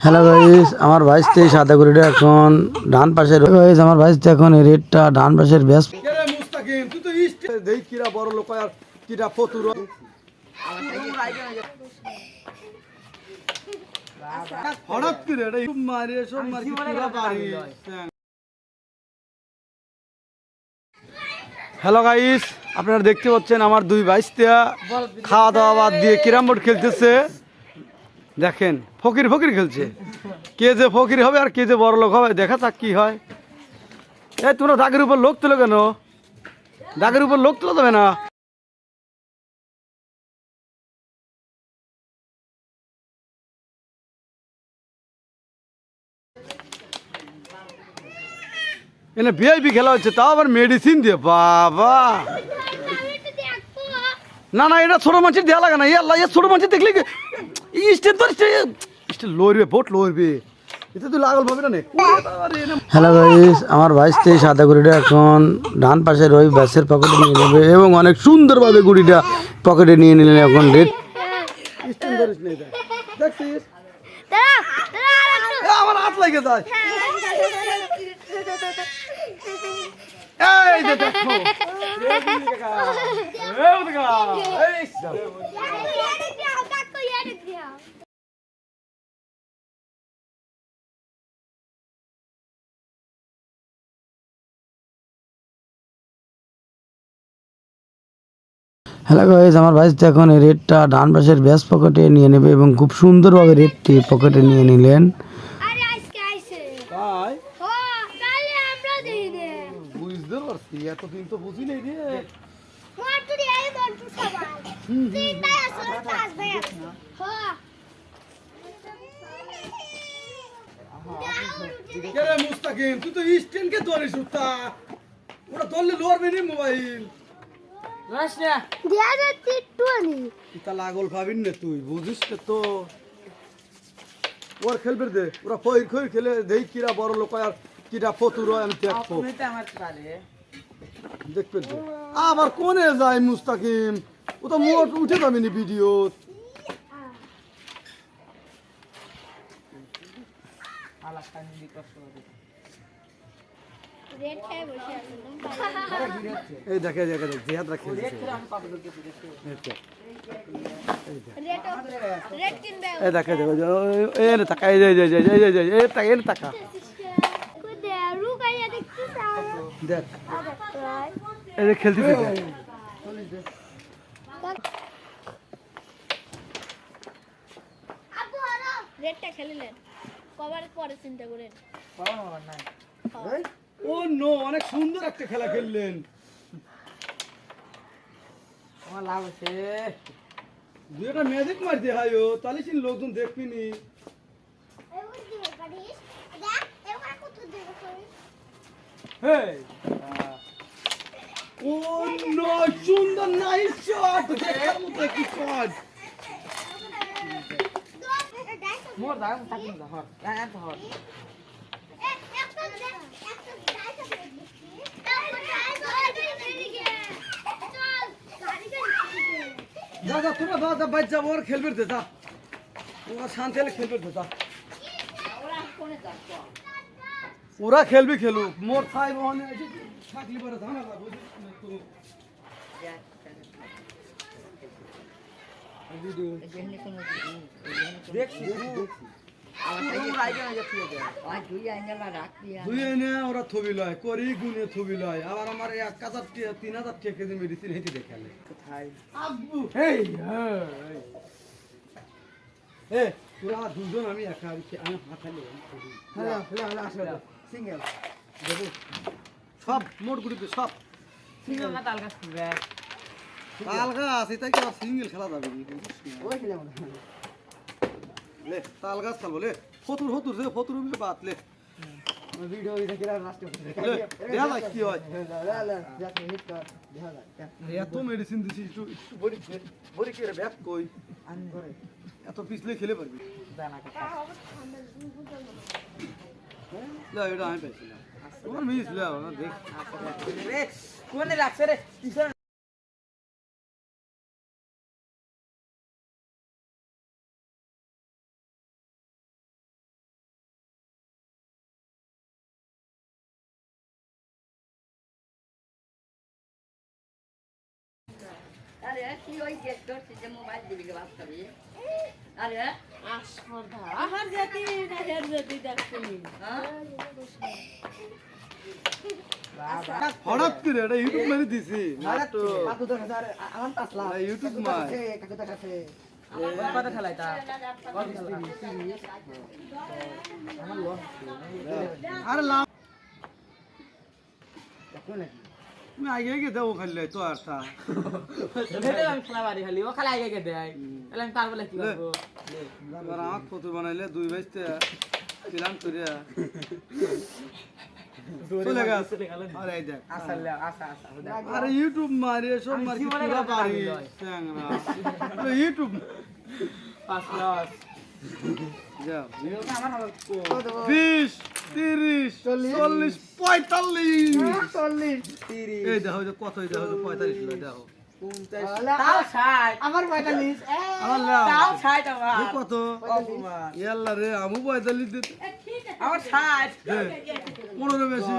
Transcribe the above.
Hello guys আমার ভাইসতে সাদা গরুটা এখন ডান পাশে গাইস আমার ভাইসতে এখন এই রেটটা ডান পাশের ব্যাস হঠাৎ সব হ্যালো গাইস আপনারা দেখতে পাচ্ছেন আমার দুই বাইশটা খাওয়া দাওয়া বাদ দিয়ে কিরাম বোর্ড খেলতেছে। দেখেন ফকির ফকির খেলছে। কে যে ফকির হবে আর কে যে বড় লোক হবে দেখা যাক কি হয়। এই তোমরা দাগের উপর লোক তুলো কেন? দাগের উপর লোক তুলে দেবে না। এনে ভিআইপি খেলা হচ্ছে তাও আবার মেডিসিন দিয়ে বাবা। না না এটা ছোট মাছের দেওয়া লাগে না। ইয়ে আল্লাহ ছোট মাছের দেখলে স্টেন তো স্টেন লড়বে ভোট লড়বে এতে তুই লাগল পাবি না হ্যালো গাইস আমার ভাইসতে সাদা গুড়িটা এখন ডান পাশের ওই ব্যাসের পকেটে নিয়ে নেবে এবং অনেক সুন্দরভাবে গুড়িটা পকেটে নিয়ে নিলেন এখন রেট দেখছিস দাঁড়া দাঁড়া এ, আমার হাত লাগে যায় এই দেখো এই ওদিকে এই হ্যালো গাইস আমার ভাইসতে এখন এই রেটটা ডান পাশের ব্যাস পকেটে নিয়ে নেবে এবং খুব সুন্দরভাবে রেডটি পকেটে নিয়ে নিলেন। আরে আজকে আইছে। তাই ও তাহলে আমরা দেই দে বুঝতে পারছি এতদিন তো বুঝি নাই রে। মোর তুই এই মন্টু সবাই। তিনটাই আছে পাঁচ ভাই আছে। হ। কে রে মুস্তাকিম? তুই তো স্টেন ধরিস ওটা ধরলে লড়বে নি মোবাইল। দিয়া দে তিটুনি তা লাগল ভাবিন না তুই বুঝিস না তো। ওর খেলবে দে ওরা ফইর খইর খেলে দেই কিরা বড় লোক আর কিরা ফতুর আমি দেখব দেখবে দে। আবার কোনে যায় মুস্তাকিম? ও তো মোট উঠে যাবে নি ভিডিও। আছে এই দেখে দেখে দেখ জিহাদ রাখে রেড রেড কিনবে এই দেখে দেখো এই নে টাকা এই এই এই এই এই এই এই টাকা। কুদে রুকাইয়া দেখ। এই খেলতে দেখ আব্বু হারা রেডটা খেলিলেন। কবার পরে চিন্তা করেন। ও নো অনেক সুন্দর একটা খেলা খেললেন। আমার লাভ আছে। দুই একটা ম্যাজিক মার দিয়ে হাইও তাহলে সিন লোকজন দেখবি নি। এবার দিবে পারিস দেখ এবার কত দিবে পারিস হেই ও নো সুন্দর নাইস শট দেখার মতো কি শট মোর দাম থাকি হর এত হর যা যা তোরা যা যা বাইর যা ওর খেলবে দে যা। ওরা শান্তি হলে খেলবে দে যা। ওরা খেলবি খেলুক মোর খাই বহনে থাকলি পরে ঝামেলা বুঝিস? না তো ভিডিও দেখছি। ওরা থবি লয় করি গুনে থবি লয়। আবার আমার এক হাজার তিন হাজার টাকা কেজি মেডিসিন হেঁটে দেখালে কোথায়? আব্বু! হেই হ্যাঁ এ তোরা দুজন আমি একা আমি হাঁটালি সিঙ্গেল দেখো সব মোট গুড়িতে সব। সিঙ্গেল না তাল গাছ তাল গাছ এটাই কি সিঙ্গেল খেলা যাবে। ওই খেলে লে তাল গাছ খেলব লে। ফতুর ফতুর যে ফতুর উঠবে বাত লে। ভিডিও দেখে লাস্ট লে, দেখা যাক কি হয়? এত মেডিসিন দিছিস একটু একটু বড়ি বড়ি কি ব্যাপ কই? এত পিছলে খেলে পারবি। লে এটা আমি পাইছিলাম তোমার মিস লে দেখ। কোনে রাখছে রে? আরে কি ওই গেট করছিস যে মোবাইল দিবি গে বাস করি আরে আমার জাতি না হের জাতি দেখছিনি হ্যাঁ? হঠাৎ করে এটা ইউটিউব মারি দিছি। নাটক। আমার পাঁচলা এটা ইউটিউব মার কত খেলাই তা। আরে লাভ তুমি আগে গিয়ে দেবো খাইলে তো আর তা। আমি খেলা বাড়ি খালি ও খেলা আগে গে দেয়। তাহলে আমি তার বলে কি করব? এবার আমার ফটো বানাইলে দুই আরে এই দেখ। আসলে আসা আসা আরে ইউটিউব মারি সব মারি পুরা পারি ইউটিউব পাঁচ বিশ তিরিশ চল্লিশ। পঁয়তাল্লিশ। চল্লিশ। এই দেখো যে কত এই দেখো পঁয়তাল্লিশ দেখো। কত? রে আমু পঁয়তাল্লিশ দিতে। পনেরো বেশি